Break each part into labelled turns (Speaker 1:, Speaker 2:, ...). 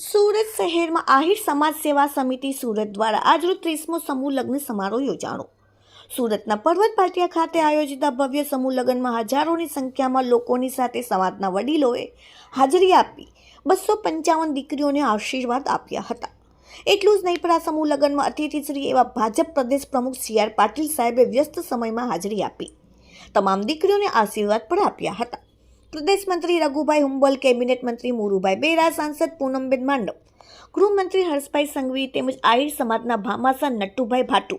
Speaker 1: સુરત શહેરમાં આહિર સમાજ સેવા સમિતિ સુરત દ્વારા આજરોજ ત્રીસમો સમૂહ લગ્ન સમારોહ યોજાણો. સુરતના પર્વત પાટિયા ખાતે આયોજિત ભવ્ય સમૂહ લગ્નમાં હજારોની સંખ્યામાં લોકોની સાથે સમાજના વડીલોએ હાજરી આપી બસો પંચાવન દીકરીઓને આશીર્વાદ આપ્યા હતા. એટલું જ નહીં, પણ આ સમૂહ લગ્નમાં અતિથિશ્રી એવા ભાજપ પ્રદેશ પ્રમુખ સી આર પાટીલ સાહેબે વ્યસ્ત સમયમાં હાજરી આપી. તમામ દીકરીઓને આશીર્વાદ પણ આપ્યા હતા. પ્રદેશ મંત્રી રઘુભાઈ હુંબલ, કેબિનેટ મંત્રી મોરુભાઈ બેરા, સાંસદ પૂનમબેન માંડવ, ગૃહમંત્રી હર્ષભાઈ સંઘવી તેમજ આહિર સમાજના ભામાસા નટ્ટુભાઈ ભાટુ,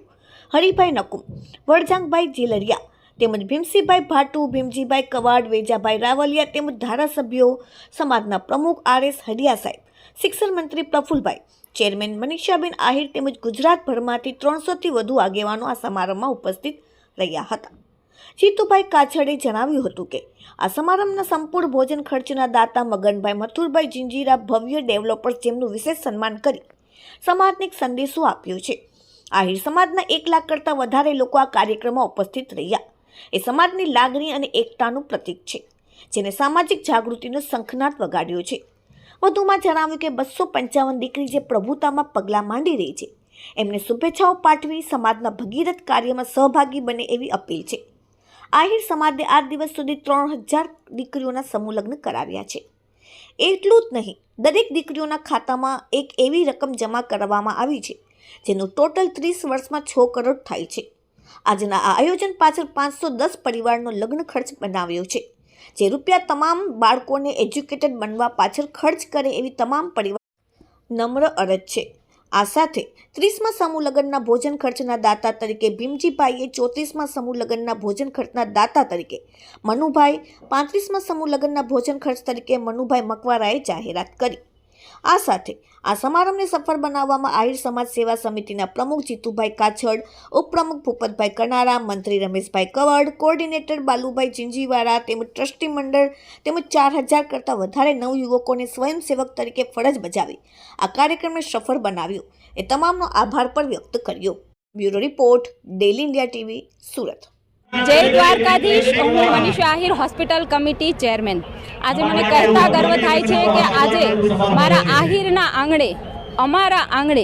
Speaker 1: હરિભાઈ નકુમ, વડજાંગભાઈ જેલરિયા તેમજ ભીમસિંહભાઈ ભાટુ, ભીમજીભાઈ કવાડ, વેજાભાઈ રાવલિયા તેમજ ધારાસભ્યો સમાજના પ્રમુખ આર એસ હડિયા સાહેબ, શિક્ષણ મંત્રી પ્રફુલભાઈ, ચેરમેન મનીષાબેન આહિર તેમજ ગુજરાતભરમાંથી ત્રણસોથી વધુ આગેવાનો આ સમારંભમાં ઉપસ્થિત રહ્યા હતા. જીતુભાઈ કાછડે જણાવ્યું હતું કે, આ સમારંભના સંપૂર્ણ ભોજન ખર્ચના દાતા મગનભાઈ મથુરભાઈ જિંજીરા ભવ્ય ડેવલપર્સ જેમનું વિશેષ સન્માન કરી સમાજને એક સંદેશો આપ્યો છે. આહિર સમાજના એક લાખ કરતાં વધારે લોકો આ કાર્યક્રમમાં ઉપસ્થિત રહ્યા. એ સમાજની લાગણી અને એકતાનું પ્રતીક છે, જેને સામાજિક જાગૃતિનો શંખનાદ વગાડ્યો છે. વધુમાં જણાવ્યું કે, બસો પંચાવન દીકરી જે પ્રભુતામાં પગલાં માંડી રહી છે, એમને શુભેચ્છાઓ પાઠવી સમાજના ભગીરથ કાર્યમાં સહભાગી બને એવી અપીલ છે. આહિર સમાજે આજ દિવસ સુધી ત્રણ હજાર દીકરીઓના સમૂહ લગ્ન કરાવ્યા છે. એટલું જ નહીં, દરેક દીકરીઓના ખાતામાં એક એવી રકમ જમા કરવામાં આવી છે, જેનું ટોટલ ત્રીસ વર્ષમાં છ કરોડ થાય છે. આજના આ આયોજન પાછળ પાંચસો દસ પરિવારનો લગ્ન ખર્ચ બનાવ્યો છે, જે રૂપિયા તમામ બાળકોને એજ્યુકેટેડ બનવા પાછળ ખર્ચ કરે એવી તમામ પરિવાર નમ્ર અરજ છે. આ સાથે ત્રીસમાં સમૂહ લગ્નના ભોજન ખર્ચના દાતા તરીકે ભીમજીભાઈએ ચોત્રીસમાં સમૂહ લગ્નના ભોજન ખર્ચના દાતા તરીકે મનુભાઈ, પાંત્રીસમાં સમૂહ લગ્નના ભોજન ખર્ચ તરીકે મનુભાઈ મકવારાએ જાહેરાત કરી. આ સાથે આ સમારંભને સફળ બનાવવામાં આહિર સમાજ સેવા સમિતિના પ્રમુખ જીતુભાઈ કાછડ, ઉપપ્રમુખ ભૂપતભાઈ કનારા, મંત્રી રમેશભાઈ કવડ, કોર્ડિનેટર બાલુભાઈ ચિંજીવાળા તેમજ ટ્રસ્ટી મંડળ તેમજ ચાર હજાર કરતાં વધારે નવયુવકોને સ્વયંસેવક તરીકે ફરજ બજાવી આ કાર્યક્રમને સફળ બનાવ્યો. એ તમામનો આભાર પણ વ્યક્ત કર્યો. Bureau report daily India TV, Surat.
Speaker 2: જય દ્વારકાધીશ. હું Manisha Ahir, hospital committee chairman. આજે મને કહેતા ગર્વ થાય છે કે આજે મારા આહિરના આંગણે અમારા આંગણે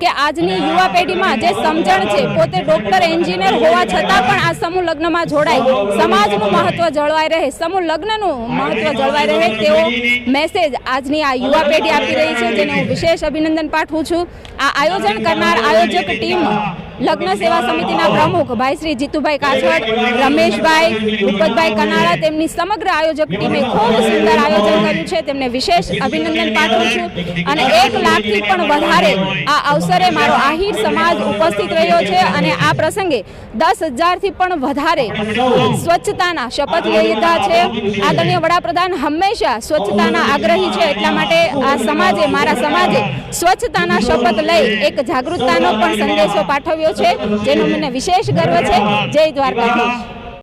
Speaker 2: કે આજની યુવા પેઢીમાં જે સમજણ છે, પોતે ડોક્ટર એન્જિનિયર હોવા છતાં પણ આ સમૂહ લગ્નમાં જોડાય. સમાજનું મહત્વ જળવાઈ રહે, સમૂહ લગ્નનું મહત્વ જળવાઈ રહે તેવો મેસેજ આજની આ યુવા પેઢી આપી રહી છે, જેને હું વિશેષ અભિનંદન પાઠવું છું. આ આયોજન કરનાર આયોજક ટીમ લગ્ન સેવા સમિતિના પ્રમુખ ભાઈ શ્રી જીતુભાઈ કાછડ, રમેશભાઈ ભૂપતભાઈ કનાળા તેમની સમગ્ર આયોજક ટીમે ખૂબ સુંદર આયોજન કર્યું છે. તેમને વિશેષ અભિનંદન પાઠવું છું અને એક લાખથી પણ વધારે આ અવસરે મારો આહિર સમાજ ઉપસ્થિત રહ્યો છે અને આ પ્રસંગે દસ હજારથી પણ વધારે સ્વચ્છતાના શપથ લઈ લીધા છે. આદરણીય વડાપ્રધાન હંમેશા સ્વચ્છતાના આગ્રહી છે. એટલા માટે આ સમાજે, મારા સમાજે સ્વચ્છતાના શપથ લઈ એક જાગૃતતાનો પણ સંદેશો પાઠવ્યો છે જેનો મને વિશેષ ગર્વ છે. જય દ્વારકાધીશ.